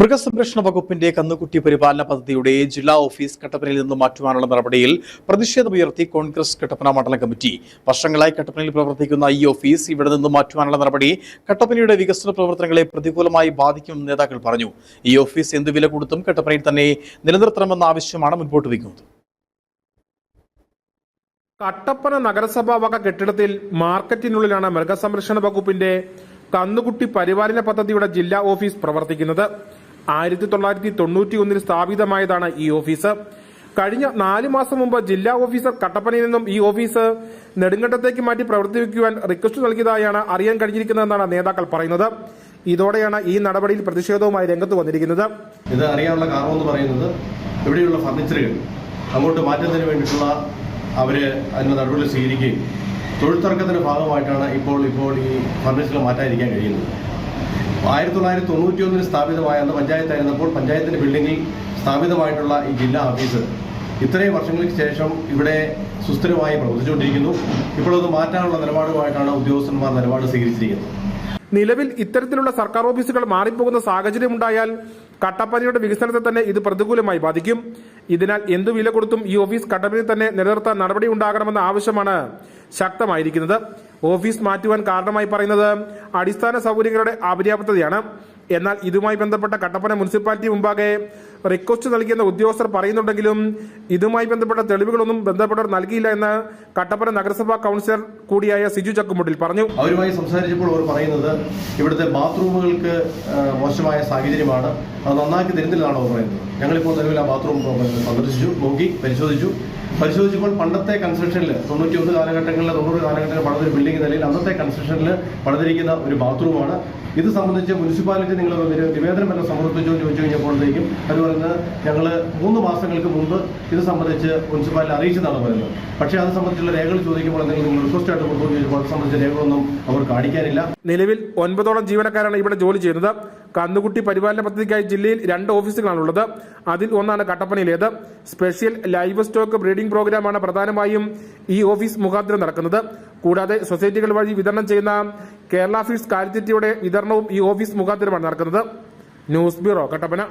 മൃഗസംരക്ഷണ വകുപ്പിന്റെ കന്നുകുട്ടി പരിപാലന പദ്ധതിയുടെ ജില്ലാ ഓഫീസ് കട്ടപ്പനയിൽ നിന്ന് മാറ്റുവാനുള്ള നടപടിയിൽ പ്രതിഷേധമുയർത്തി കോൺഗ്രസ് കട്ടപ്പന മണ്ഡലം കമ്മിറ്റി. വർഷങ്ങളായി കട്ടപ്പനയിൽ പ്രവർത്തിക്കുന്ന ഈ ഓഫീസ് ഇവിടെ നിന്ന് മാറ്റുവാനുള്ള നടപടി കട്ടപ്പനയുടെ വികസന പ്രവർത്തനങ്ങളെ പ്രതികൂലമായി ബാധിക്കുമെന്ന് നേതാക്കൾ പറഞ്ഞു. ഈ ഓഫീസ് എന്ത് വില കൊടുത്തും കട്ടപ്പനയിൽ തന്നെ നിലനിർത്തണമെന്ന ആവശ്യമാണ് മുൻപോട്ട് വയ്ക്കുന്നത്. കട്ടപ്പന നഗരസഭാ വക കെട്ടിടത്തിൽ മാർക്കറ്റിനുള്ളിലാണ് മൃഗസംരക്ഷണ വകുപ്പിന്റെ കന്നുകുട്ടി പരിപാലന പദ്ധതിയുടെ ജില്ലാ ഓഫീസ് പ്രവർത്തിക്കുന്നത്. ആയിരത്തി തൊള്ളായിരത്തി തൊണ്ണൂറ്റി ഒന്നിൽ സ്ഥാപിതമായതാണ് ഈ ഓഫീസ്. കഴിഞ്ഞ നാല് മാസം മുമ്പ് ജില്ലാ ഓഫീസർ കട്ടപ്പനയിൽ നിന്നും ഈ ഓഫീസ് നെടുങ്കണ്ടത്തേക്ക് മാറ്റി പ്രവർത്തിപ്പിക്കുവാൻ റിക്വസ്റ്റ് നൽകിയതായാണ് അറിയാൻ കഴിഞ്ഞിരിക്കുന്നതെന്നാണ് നേതാക്കൾ പറയുന്നത്. ഇതോടെയാണ് ഈ നടപടിയിൽ പ്രതിഷേധവുമായി രംഗത്ത് വന്നിരിക്കുന്നത്. ഇത് അറിയാനുള്ള കാരണം എന്ന് പറയുന്നത് ഇവിടെയുള്ള ഫർണിച്ചറുകൾ അങ്ങോട്ട് മാറ്റുന്നതിന് വേണ്ടിയിട്ടുള്ള അവർ അതിന് നടപടികൾ സ്വീകരിക്കുകയും തൊഴിൽ തർക്കത്തിന്റെ ഭാഗമായിട്ടാണ് ഇപ്പോൾ ഇപ്പോൾ ഈ ഫർണിച്ചർ മാറ്റാതിരിക്കാൻ കഴിയുന്നത്. ആയിരത്തി തൊള്ളായിരത്തി തൊണ്ണൂറ്റി ഒന്നിൽ സ്ഥാപിതമായ അന്ന് പഞ്ചായത്തായിരുന്നപ്പോൾ പഞ്ചായത്തിന്റെ ബിൽഡിംഗിൽ സ്ഥാപിതമായിട്ടുള്ള ഈ ജില്ലാ ഓഫീസ് ഇത്രയും വർഷങ്ങൾക്ക് ശേഷം ഇവിടെ സുസ്ഥിരമായി പ്രവർത്തിച്ചുകൊണ്ടിരിക്കുന്നു. ഇപ്പോൾ അത് മാറ്റാനുള്ള നിലപാടുമായിട്ടാണ് ഉദ്യോഗസ്ഥന്മാർ നിലപാട് സ്വീകരിച്ചിരിക്കുന്നത്. നിലവിൽ ഇത്തരത്തിലുള്ള സർക്കാർ ഓഫീസുകൾ മാറിപ്പോകുന്ന സാഹചര്യമുണ്ടായാൽ കട്ടപ്പനയുടെ വികസനത്തെ തന്നെ ഇത് പ്രതികൂലമായി ബാധിക്കും. ഇതിനാൽ എന്തു വില കൊടുത്തും ഈ ഓഫീസ് കട്ടപ്പനയിൽ തന്നെ നിലനിർത്താൻ നടപടി ഉണ്ടാകണമെന്ന ആവശ്യമാണ് ശക്തമായിരിക്കുന്നത്. ഓഫീസ് മാറ്റുവാൻ കാരണമായി പറയുന്നത് അടിസ്ഥാന സൗകര്യങ്ങളുടെ അപര്യാപ്തതയാണ്. എന്നാൽ ഇതുമായി ബന്ധപ്പെട്ട കട്ടപ്പന മുനിസിപ്പാലിറ്റി മുമ്പാകെ റിക്വസ്റ്റ് നൽകിയെന്ന ഉദ്യോഗസ്ഥർ പറയുന്നുണ്ടെങ്കിലും ഇതുമായി ബന്ധപ്പെട്ട തെളിവുകളൊന്നും ബന്ധപ്പെട്ടവർ നൽകിയില്ല എന്ന് കട്ടപ്പന നഗരസഭാ കൗൺസിലർ കൂടിയായ സിജു ചക്കുമുട്ടിൽ പറഞ്ഞു. അവരുമായി സംസാരിച്ചപ്പോൾ അവർ പറയുന്നത് ഇവിടുത്തെ ബാത്റൂമുകൾക്ക് മോശമായ സാഹചര്യമാണ്. അത് നന്നാക്കി തരുന്നില്ലെന്നാണ് അവർ പറയുന്നത്. ഞങ്ങളിപ്പോൾ നിലവിൽ ആ ബാത്റൂം സന്ദർശിച്ചു നോക്കി പരിശോധിച്ചു. പരിശോധിച്ചപ്പോൾ പണ്ടത്തെ കൺസ്ട്രക്ഷനിൽ തൊണ്ണൂറ്റി ഒന്ന് കാലഘട്ടങ്ങളിൽ തൊണ്ണൂറ് കാലഘട്ടങ്ങളിൽ പണിതൊരു ബിൽഡിംഗ് നിലയിൽ അന്നത്തെ കൺസ്ട്രക്ഷനിൽ പണിതിരിക്കുന്ന ഒരു ബാത്റൂമാണ്. ഇത് സംബന്ധിച്ച് മുനിസിപ്പാലിറ്റി നിങ്ങൾ നിവേദനം എന്നെ സമർപ്പിച്ചു എന്ന് ചോദിച്ചു കഴിഞ്ഞപ്പോഴത്തേക്കും അവർ പറയുന്നത് ഞങ്ങൾ മൂന്ന് മാസങ്ങൾക്ക് മുമ്പ് ഇത് സംബന്ധിച്ച് മുനിസിപ്പാലിറ്റി അറിയിച്ചതാണ് പറയുന്നത്. പക്ഷേ അത് സംബന്ധിച്ചുള്ള രേഖകൾ ചോദിക്കുമ്പോൾ എന്തെങ്കിലും നിങ്ങൾ റിക്വസ്റ്റ് ആയിട്ട് കൊടുത്തു ചോദിച്ചപ്പോൾ അത് സംബന്ധിച്ച രേഖകളൊന്നും അവർ കാണിക്കാനില്ല. നിലവിൽ ഒൻപതോളം ജീവനക്കാരാണ് ഇവിടെ ജോലി ചെയ്യുന്നത്. കന്നുകുട്ടി പരിപാലന പദ്ധതിക്കായി ജില്ലയിൽ രണ്ട് ഓഫീസുകളാണുള്ളത്. അതിൽ ഒന്നാണ് കട്ടപ്പനയിലേത്. സ്പെഷ്യൽ ലൈവ് സ്റ്റോക്ക് ബ്രീഡിംഗ് പ്രോഗ്രാമാണ് പ്രധാനമായും ഈ ഓഫീസ് മുഖാന്തരം നടക്കുന്നത്. കൂടാതെ സൊസൈറ്റികൾ വഴി വിതരണം ചെയ്യുന്ന കേരള ഫീഡ്സ് കാലിത്തീറ്റയുടെ വിതരണവും ഈ ഓഫീസ് മുഖാന്തരമാണ് നടക്കുന്നത്. News bureau Kattappana.